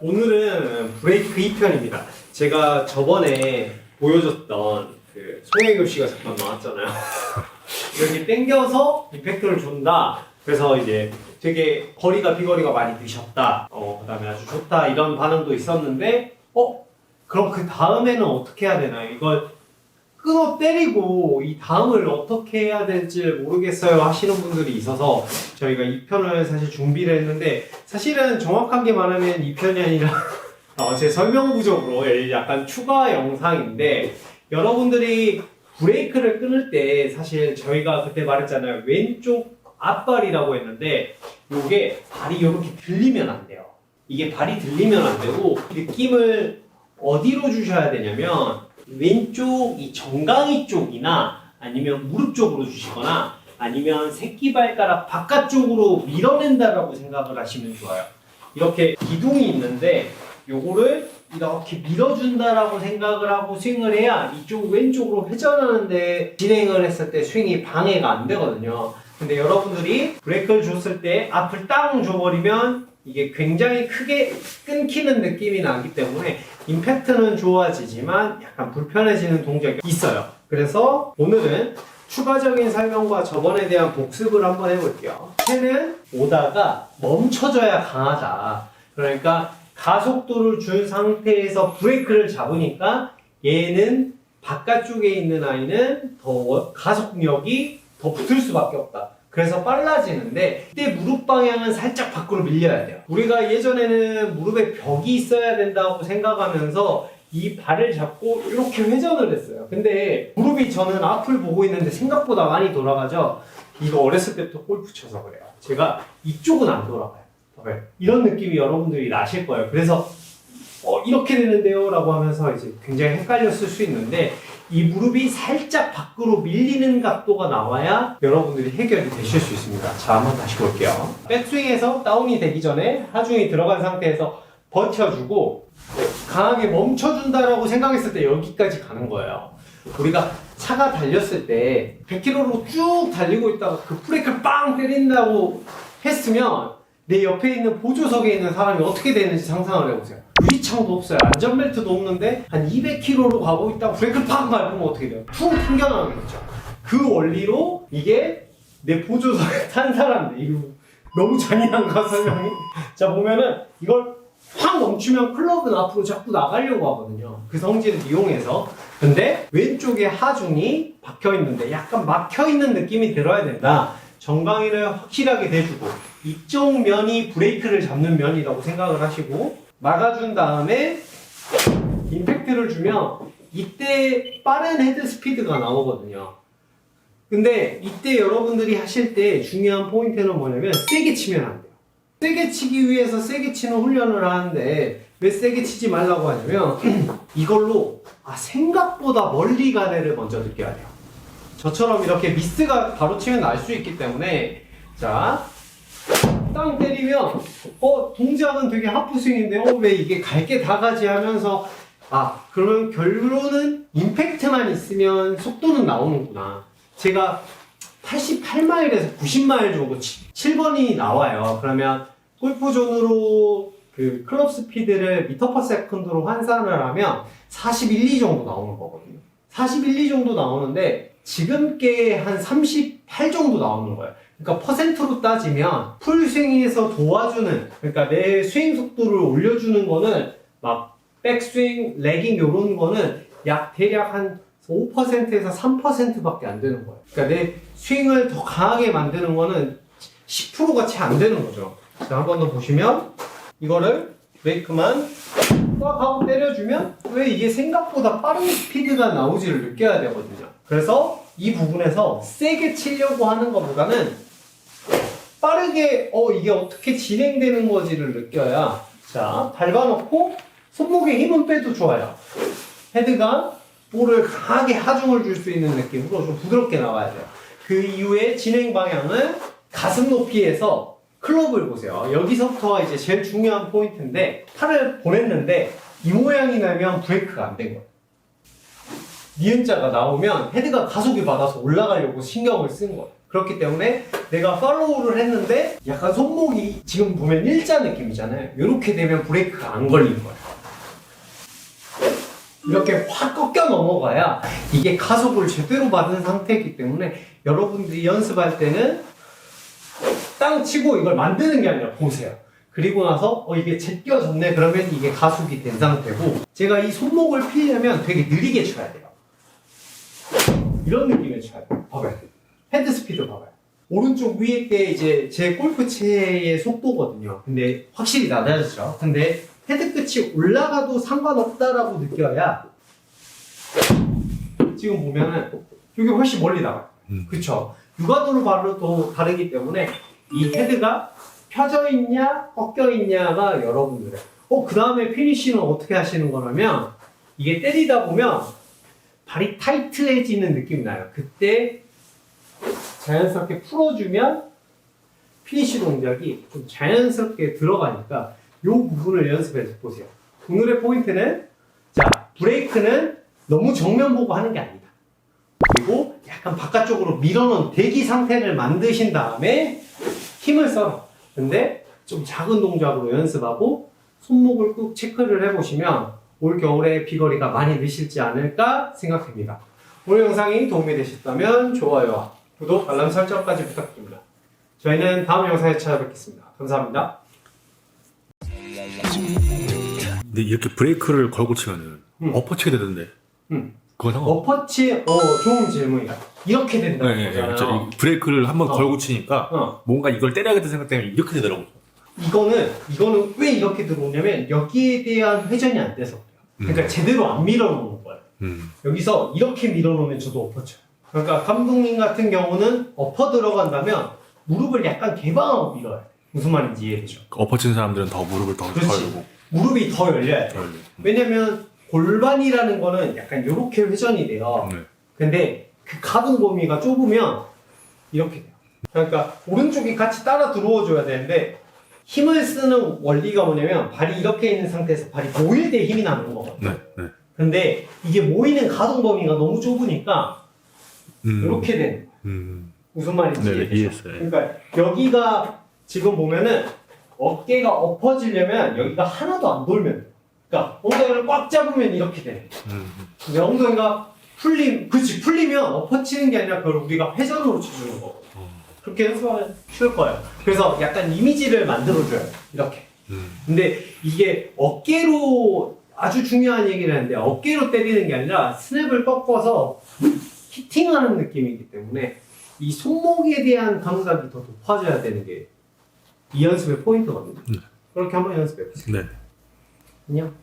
오늘은 브레이크 2편입니다. 제가 저번에 보여줬던 그 송혜교 씨가 잠깐 나왔잖아요. 이렇게 당겨서 이펙트를 준다. 그래서 이제 되게 거리가 비거리가 많이 드셨다. 어, 그다음에 아주 좋다 이런 반응도 있었는데, 어 그럼 그 다음에는 어떻게 해야 되나요? 이걸 끊어 때리고 이 다음을 어떻게 해야 될지 모르겠어요 하시는 분들이 있어서 저희가 2편을 사실 준비를 했는데 사실은 정확하게 말하면 2편이 아니라 어, 제 설명 부족으로 약간 추가 영상인데 여러분들이 브레이크를 끊을 때 사실 저희가 그때 말했잖아요. 왼쪽 앞발이라고 했는데 이게 발이 이렇게 들리면 안 돼요. 이게 발이 들리면 안 되고 느낌을 어디로 주셔야 되냐면 왼쪽 이 정강이 쪽이나 아니면 무릎 쪽으로 주시거나 아니면 새끼발가락 바깥쪽으로 밀어낸다라고 생각을 하시면 좋아요. 이렇게 기둥이 있는데 요거를 이렇게 밀어준다라고 생각을 하고 스윙을 해야 이쪽 왼쪽으로 회전하는데 진행을 했을 때 스윙이 방해가 안 되거든요. 근데 여러분들이 브레이크를 줬을 때 앞을 땅 줘버리면 이게 굉장히 크게 끊기는 느낌이 나기 때문에 임팩트는 좋아지지만 약간 불편해지는 동작이 있어요. 그래서 오늘은 추가적인 설명과 저번에 대한 복습을 한번 해볼게요. 채는 오다가 멈춰져야 강하다. 그러니까 가속도를 준 상태에서 브레이크를 잡으니까 얘는 바깥쪽에 있는 아이는 더 가속력이 더 붙을 수밖에 없다. 그래서 빨라지는데 이때 무릎 방향은 살짝 밖으로 밀려야 돼요. 우리가 예전에는 무릎에 벽이 있어야 된다고 생각하면서 이 발을 잡고 이렇게 회전을 했어요. 근데 무릎이 저는 앞을 보고 있는데 생각보다 많이 돌아가죠. 이거 어렸을 때부터 골프 쳐서 그래요. 제가 이쪽은 안 돌아가요. 봐봐요. 이런 느낌이 여러분들이 나실 거예요. 그래서 어, 이렇게 되는데요? 라고 하면서 이제 굉장히 헷갈렸을 수 있는데 이 무릎이 살짝 밖으로 밀리는 각도가 나와야 여러분들이 해결이 되실 수 있습니다. 자, 한번 다시 볼게요. 백스윙에서 다운이 되기 전에 하중이 들어간 상태에서 버텨주고 강하게 멈춰준다라고 생각했을 때 여기까지 가는 거예요. 우리가 차가 달렸을 때 100km로 쭉 달리고 있다가 그 브레이크를 빵 때린다고 했으면 내 옆에 있는 보조석에 있는 사람이 어떻게 되는지 상상을 해보세요. 유리창도 없어요. 안전벨트도 없는데 한 200km로 가고 있다가 브레이크를 팍 밟으면 어떻게 돼요? 퉁 튕겨나가겠죠. 그 원리로 이게 내 보조석에 탄 사람들 이거 너무 잔인한가 설명이? 자 보면은 이걸 확 멈추면 클럽은 앞으로 자꾸 나가려고 하거든요. 그 성질을 이용해서. 근데 왼쪽에 하중이 박혀 있는데 약간 막혀 있는 느낌이 들어야 된다. 정강이를 확실하게 대주고 이쪽 면이 브레이크를 잡는 면이라고 생각을 하시고 막아준 다음에 임팩트를 주면 이때 빠른 헤드 스피드가 나오거든요. 근데 이때 여러분들이 하실 때 중요한 포인트는 뭐냐면 세게 치면 안 돼요. 세게 치기 위해서 세게 치는 훈련을 하는데 왜 세게 치지 말라고 하냐면 이걸로 아 생각보다 멀리 가네를 먼저 느껴야 돼요. 저처럼 이렇게 미스가 바로 치면 날 수 있기 때문에 자, 땅 때리면 어 동작은 되게 하프스윙인데 어 왜 이게 갈게 다 가지 하면서 아 그러면 결론은 임팩트만 있으면 속도는 나오는구나. 제가 88마일에서 90마일 정도 7번이 나와요. 그러면 골프존으로 그 클럽 스피드를 미터 퍼 세컨드로 환산을 하면 41, 2 정도 나오는 거거든요. 41, 2 정도 나오는데 지금 게 한 38 정도 나오는 거예요. 그러니까 퍼센트로 따지면 풀 스윙에서 도와주는 그러니까 내 스윙 속도를 올려주는 거는 막 백스윙, 레깅 요런 거는 약 대략 한 5%에서 3%밖에 안 되는 거예요. 그러니까 내 스윙을 더 강하게 만드는 거는 10%가 채 안 되는 거죠. 자, 한 번 더 보시면 이거를 브레이크만 꽉 하고 때려주면 왜 이게 생각보다 빠른 스피드가 나오지를 느껴야 되거든요. 그래서 이 부분에서 세게 치려고 하는 것보다는 빠르게 어 이게 어떻게 진행되는 거지를 느껴야 자 밟아놓고 손목에 힘은 빼도 좋아요. 헤드가 볼을 강하게 하중을 줄 수 있는 느낌으로 좀 부드럽게 나와야 돼요. 그 이후에 진행 방향은 가슴 높이에서 클럽을 보세요. 여기서부터가 이제 제일 중요한 포인트인데 팔을 보냈는데 이 모양이 나면 브레이크가 안 된 거예요. 니은자가 나오면 헤드가 가속이 받아서 올라가려고 신경을 쓴 거예요. 그렇기 때문에 내가 팔로우를 했는데 약간 손목이 지금 보면 일자 느낌이잖아요. 이렇게 되면 브레이크가 안 걸리는 거예요. 이렇게 확 꺾여 넘어가야 이게 가속을 제대로 받은 상태이기 때문에 여러분들이 연습할 때는 땅 치고 이걸 만드는 게 아니라 보세요. 그리고 나서 어 이게 제껴졌네 그러면 이게 가속이 된 상태고 제가 이 손목을 피려면 되게 느리게 쳐야 돼요. 이런 느낌을 쳐야 돼요. 봐봐요. 헤드 스피드 봐봐요. 오른쪽 위에 게 이제 제 골프채의 속도거든요. 근데 확실히 낮아졌죠. 근데 헤드 끝이 올라가도 상관없다라고 느껴야 지금 보면은 여기 훨씬 멀리 나가요. 음. 그쵸? 육안으로 봐도 다르기 때문에 이 헤드가 펴져 있냐, 꺾여 있냐가 여러분들의. 어, 그 다음에 피니쉬는 어떻게 하시는 거냐면, 이게 때리다 보면 발이 타이트해지는 느낌이 나요. 그때 자연스럽게 풀어주면 피니쉬 동작이 좀 자연스럽게 들어가니까 이 부분을 연습해서 보세요. 오늘의 포인트는 자, 브레이크는 너무 정면 보고 하는 게 아니다. 그리고 약간 바깥쪽으로 밀어놓은 대기 상태를 만드신 다음에 힘을 써라. 근데 좀 작은 동작으로 연습하고 손목을 꾹 체크를 해보시면 올 겨울에 비거리가 많이 느실지 않을까 생각됩니다. 오늘 영상이 도움이 되셨다면 좋아요와 구독, 알람 설정까지 부탁드립니다. 저희는 다음 영상에 찾아뵙겠습니다. 감사합니다. 근데 이렇게 브레이크를 걸고 치면은 음. 엎어치게 되던데. 음. 그거 상관? 어퍼치, 어, 좋은 질문이다. 이렇게 된다는 네, 네, 네. 거잖아요. 브레이크를 한번 어. 걸고 치니까 어. 뭔가 이걸 때려야겠다 생각 때문에 이렇게 되더라고. 이거는 이거는 왜 이렇게 들어오냐면 여기에 대한 회전이 안 돼서 그래요. 그러니까 제대로 안 밀어놓는 거예요. 음. 여기서 이렇게 밀어놓으면 저도 엎어쳐요. 그러니까 감독님 같은 경우는 엎어 들어간다면 무릎을 약간 개방하고 밀어야 돼. 무슨 말인지 이해되죠? 엎어친 사람들은 더 무릎을 더 그렇지. 걸고. 무릎이 더 열려야 돼. 덜고. 왜냐면 골반이라는 거는 약간 이렇게 회전이 돼요. 네. 근데 그 가동 범위가 좁으면 이렇게 돼요. 그러니까 오른쪽이 같이 따라 들어와줘야 되는데 힘을 쓰는 원리가 뭐냐면 발이 이렇게 있는 상태에서 발이 모일 때 힘이 나는 거거든요. 네, 네. 근데 이게 모이는 가동 범위가 너무 좁으니까 음. 이렇게 되는 거예요. 음. 무슨 말인지 네네, 이해되죠? 이해했어요. 그러니까 여기가 지금 보면은 어깨가 엎어지려면 여기가 하나도 안 돌면. 그러니까 엉덩이를 꽉 잡으면 이렇게 돼. 음. 근데 엉덩이가 풀림, 그치 풀리면 엎어치는 게 아니라 그걸 우리가 회전으로 쳐주는 거. 어. 그렇게 연습하면 쉬울 거예요. 그래서 약간 이미지를 만들어줘요. 이렇게. 음. 근데 이게 어깨로 아주 중요한 얘기를 하는데 어깨로 때리는 게 아니라 스냅을 꺾어서 히팅하는 느낌이기 때문에 이 손목에 대한 감각이 더 높아져야 되는 게 이 연습의 포인트거든요. 네. 그렇게 한번 연습해 보세요. 네. 안녕.